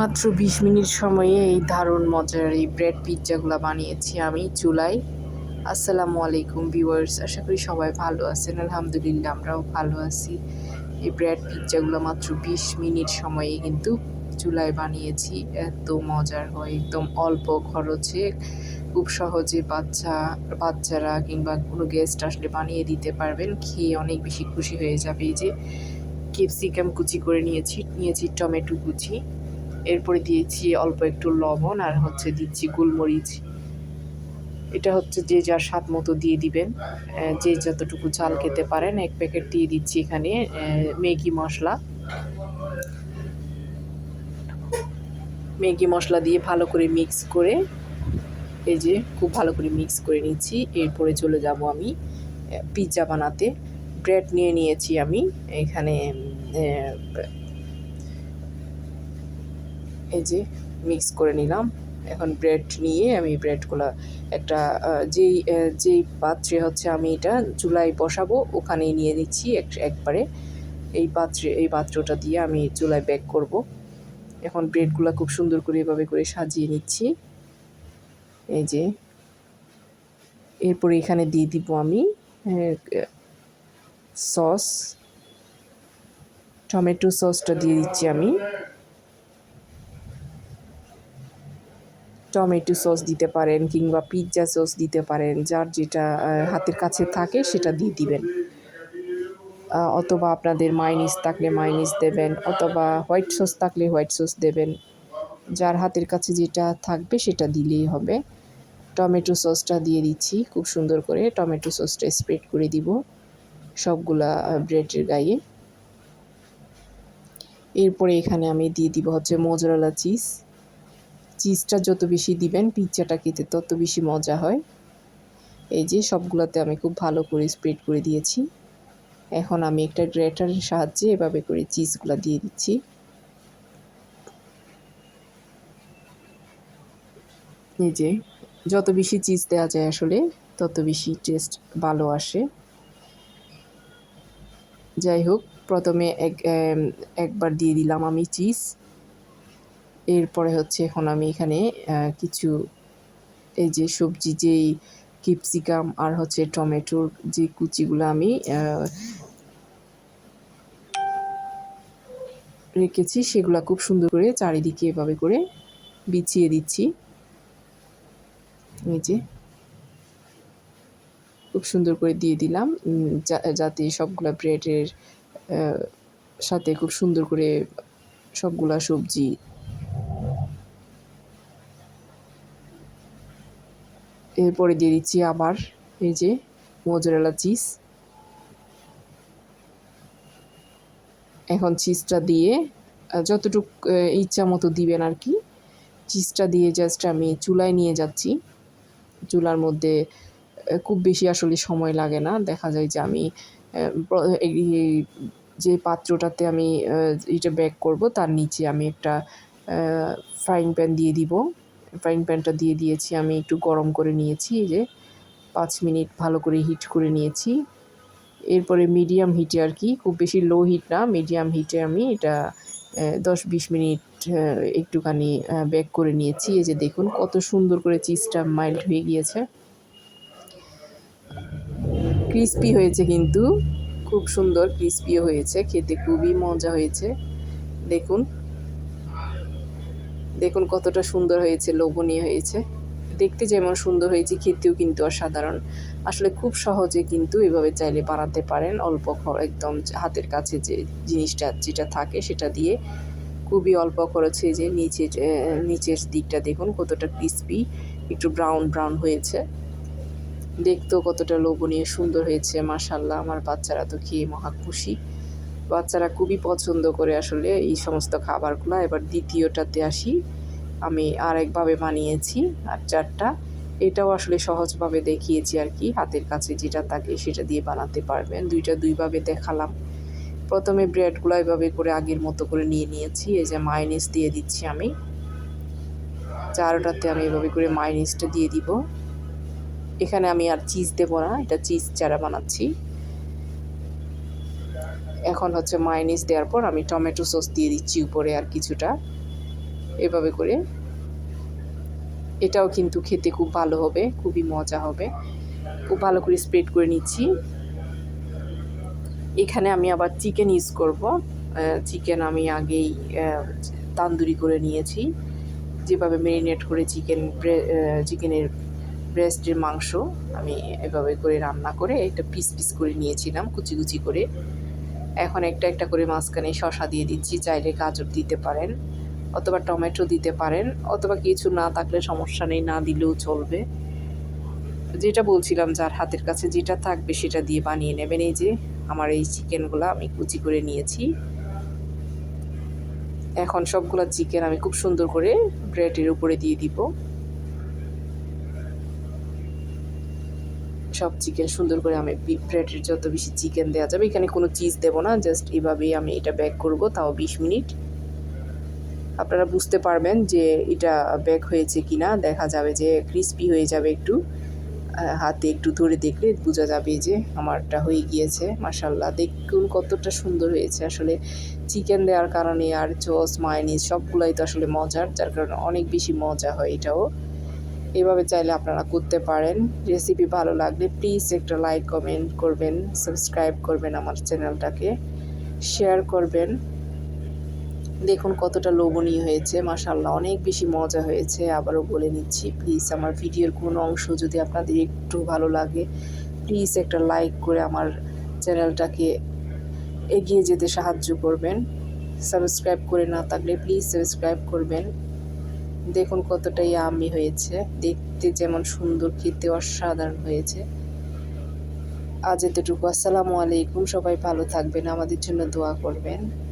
মাত্র বিশ মিনিট সময়ে এই দারুণ মজার এই ব্রেড পিৎজাগুলো বানিয়েছি আমি চুলায়। আসসালামু আলাইকুম ভিউয়ার্স আশা করি সবাই ভালো আছেন। আলহামদুলিল্লাহ, আমরাও ভালো আছি। এই ব্রেড পিৎজাগুলো মাত্র বিশ মিনিট সময়ে কিন্তু চুলায় বানিয়েছি। এত মজার হয়, একদম অল্প খরচে। খুব সহজে বাচ্চা, বাচ্চারা কিংবা কোনো গেস্ট আসলে বানিয়ে দিতে পারবেন। খেয়ে অনেক বেশি খুশি হয়ে যাবে। এই যে ক্যাপসিকাম কুচি করে নিয়েছি নিয়েছি টমেটো কুচি। এরপরে দিয়েছি অল্প একটু লবণ আর হচ্ছে দিচ্ছি গোলমরিচ। এটা হচ্ছে যে যার স্বাদ মতো দিয়ে দিবেন। যে যতটুকু চাল খেতে পারেন, এক প্যাকেট দিয়ে দিচ্ছি এখানে ম্যাগি মশলা। ম্যাগি মশলা দিয়ে ভালো করে মিক্স করে, এই যে খুব ভালো করে মিক্স করে নিচ্ছি। এরপরে চলে যাব আমি পিৎজা বানাতে। ব্রেড নিয়ে নিয়েছি আমি, এখানে এই যে মিক্স করে নিলাম। এখন ব্রেড নিয়ে আমি ব্রেডগুলো একটা যেই যেই পাত্রে হচ্ছে আমি এটা চুলায় বসাবো, ওখানেই নিয়ে নিচ্ছি এক- একবারে। এই পাত্রে, এই পাত্রটা দিয়ে আমি চুলায় ব্যাক করব। এখন ব্রেডগুলো খুব সুন্দর করে এভাবে করে সাজিয়ে নিচ্ছি। এই যে, এরপরে এখানে দিয়ে দিব আমি সস টমেটো সসটা দিয়ে দিচ্ছি আমি। টমেটো সস দিতে পারেন কিংবা পিৎজা সস দিতে পারেন, যার যেটা হাতের কাছে থাকে সেটা দিয়ে দিবেন। অথবা আপনাদের মাইনিস থাকলে মাইনিস দেবেন, অথবা হোয়াইট সস থাকলে হোয়াইট সস দেবেন। যার হাতের কাছে যেটা থাকবে সেটা দিলেই হবে। টমেটো সসটা দিয়ে দিচ্ছি, খুব সুন্দর করে টমেটো সসটা স্প্রেড করে দিব সবগুলা ব্রেডের গায়ে। এরপরে এখানে আমি দিয়ে দিব হচ্ছে মোজরালা চিজ। চিজটা যত বেশি দিবেন পিৎজাটা খেতে তত বেশি মজা হয়। এই যে সবগুলোতে আমি খুব ভালো করে স্প্রেড করে দিয়েছি। এখন আমি একটা গ্রেটারের সাহায্যে এভাবে করে চিজগুলো দিয়ে দিচ্ছি। এই যে যত বেশি চিজ দেওয়া যায় আসলে, তত বেশি টেস্ট ভালো আসে। যাই হোক, প্রথমে এক একবার দিয়ে দিলাম আমি চিজ এরপরে হচ্ছে এখন আমি এখানে কিছু এই যে সবজি, যেই ক্যাপসিকাম আর হচ্ছে টমেটোর যে কুচিগুলো আমি রেখেছি, সেগুলো খুব সুন্দর করে চারিদিকে এভাবে করে বিছিয়ে দিচ্ছি। এই যে খুব সুন্দর করে দিয়ে দিলাম যাতে সবগুলা ব্রেডের সাথে খুব সুন্দর করে সবগুলা সবজি এরপরে দিয়ে দিচ্ছি আবার এই যে মোজারেলা চিজ এখন চিজটা দিয়ে যতটুক ইচ্ছা মতো দিবেন আর কি চিজটা দিয়ে জাস্ট আমি চুলায় নিয়ে যাচ্ছি। চুলার মধ্যে খুব বেশি আসলে সময় লাগে না। দেখা যায় যে আমি যে পাত্রটাতে আমি এটা ব্যাক করব, তার নিচে আমি একটা ফ্রাইং প্যান দিয়ে দিব। ফ্রাইং প্যানটা দিয়ে দিয়েছি, আমি একটু গরম করে নিয়েছি, এই যে পাঁচ মিনিট ভালো করে হিট করে নিয়েছি। এরপরে মিডিয়াম হিটে আর কি, খুব বেশি লো হিট না মিডিয়াম হিটে আমি এটা দশ বিশ মিনিট একটুখানি বেক করে নিয়েছি। এই যে দেখুন কত সুন্দর করে চিজটা মাইল্ড হয়ে গিয়েছে। ক্রিস্পি হয়েছে কিন্তু, খুব সুন্দর ক্রিস্পিও হয়েছে, খেতে খুবই মজা হয়েছে। দেখুন দেখুন কতটা সুন্দর হয়েছে, লোভনীয় হয়েছে। দেখতে যেমন সুন্দর হয়েছে, খেতেও কিন্তু অসাধারণ। আসলে খুব সহজে কিন্তু এভাবে চাইলে বানাতে পারেন, অল্প একদম হাতের কাছে যে জিনিসটা, যেটা থাকে সেটা দিয়ে। খুবই অল্প খরচে যে নিচে নিচের দিকটা দেখুন কতটা ক্রিস্পি একটু ব্রাউন ব্রাউন হয়েছে। দেখতেও কতটা লোভনীয়, সুন্দর হয়েছে মাশাল্লাহ আমার বাচ্চারা তো খেয়ে মহা খুশি। বাচ্চারা খুবই পছন্দ করে আসলে এই সমস্ত খাবারগুলো। এবার দ্বিতীয়টাতে আসি। আমি আরেকভাবে বানিয়েছি আর চারটা এটাও আসলে সহজভাবে দেখিয়েছি আর কি, হাতের কাছে যেটা থাকে সেটা দিয়ে বানাতে পারবেন। দুইটা দুইভাবে দেখালাম। প্রথমে ব্রেডগুলো এভাবে করে আগের মতো করে নিয়ে নিয়েছি। এই যে মাইনিস দিয়ে দিচ্ছি আমি। চারোটাতে আমি এভাবে করে মাইনিসটা দিয়ে দিব। এখানে আমি আর চিজ দেবো না, এটা চিজ চারা বানাচ্ছি। এখন হচ্ছে মাইনিস দেওয়ার পর আমি টমেটো সস দিয়ে দিচ্ছি উপরে আর কিছুটা। এভাবে করে। এটাও কিন্তু খেতে খুব ভালো হবে, খুবই মজা হবে। খুব ভালো করে স্প্রেড করে নিচ্ছি। এখানে আমি আবার চিকেন ইউজ করব। চিকেন আমি আগেই তান্দুরি করে নিয়েছি। যেভাবে ম্যারিনেট করে চিকেন চিকেনের ব্রেস্টের মাংস, আমি এভাবে করে রান্না করে একটা পিস পিস করে নিয়েছিলাম, কুচি কুচি করে। এখন একটা একটা করে মাঝখানে শশা দিয়ে দিচ্ছি, চাইলে গাজর দিতে পারেন অথবা টমেটো দিতে পারেন অথবা কিছু না থাকলে সমস্যা নেই, না দিলেও চলবে। যেটা বলছিলাম, যার হাতের কাছে যেটা থাকবে সেটা দিয়ে বানিয়ে নেবেন। এই যে আমার এই চিকেনগুলো আমি কুচি করে নিয়েছি। এখন সবগুলো চিকেন আমি খুব সুন্দর করে ব্রেডের উপরে দিয়ে দিব। সব চিকেন সুন্দর করে আমি ব্রেডের যত বেশি চিকেন দেওয়া যাবে, এখানে কোনো চিজ দেবো না জাস্ট এভাবেই আমি এটা ব্যাক করব, তাও বিশ মিনিট। আপনারা বুঝতে পারবেন যে এটা ব্যাক হয়েছে কিনা, দেখা যাবে যে ক্রিস্পি হয়ে যাবে একটু। হাতে একটু ধরে দেখলে বোঝা যাবে যে আমারটা হয়ে গিয়েছে মাসাল্লাহ দেখুন কতটা সুন্দর হয়েছে। আসলে চিকেন দেওয়ার কারণে আর চস মাইনিস সবগুলাই তো আসলে মজার, যার কারণে অনেক বেশি মজা হয় এটাও। এভাবে চাইলে আপনারা করতে পারেন। রেসিপি ভালো লাগলে প্লিজ একটা লাইক কমেন্ট করবেন সাবস্ক্রাইব করবেন আমার চ্যানেলটাকে শেয়ার করবেন। দেখুন কতটা লোভনীয় হয়েছে মাসাল্লাহ অনেক বেশি মজা হয়েছে, আবারও বলে নিচ্ছি প্লিজ আমার ভিডিওর কোনো অংশ যদি আপনাদের একটু ভালো লাগে প্লিজ একটা লাইক করে আমার চ্যানেলটাকে এগিয়ে যেতে সাহায্য করবেন। সাবস্ক্রাইব করে না থাকলে প্লিজ সাবস্ক্রাইব করবেন। দেখুন কতটাই আমি হয়েছে। দেখতে যেমন সুন্দর, খেতে অসাধারণ হয়েছে। আজ এতটুকু। আসসালামু আলাইকুম। সবাই ভালো থাকবেন। আমাদের জন্য দোয়া করবেন।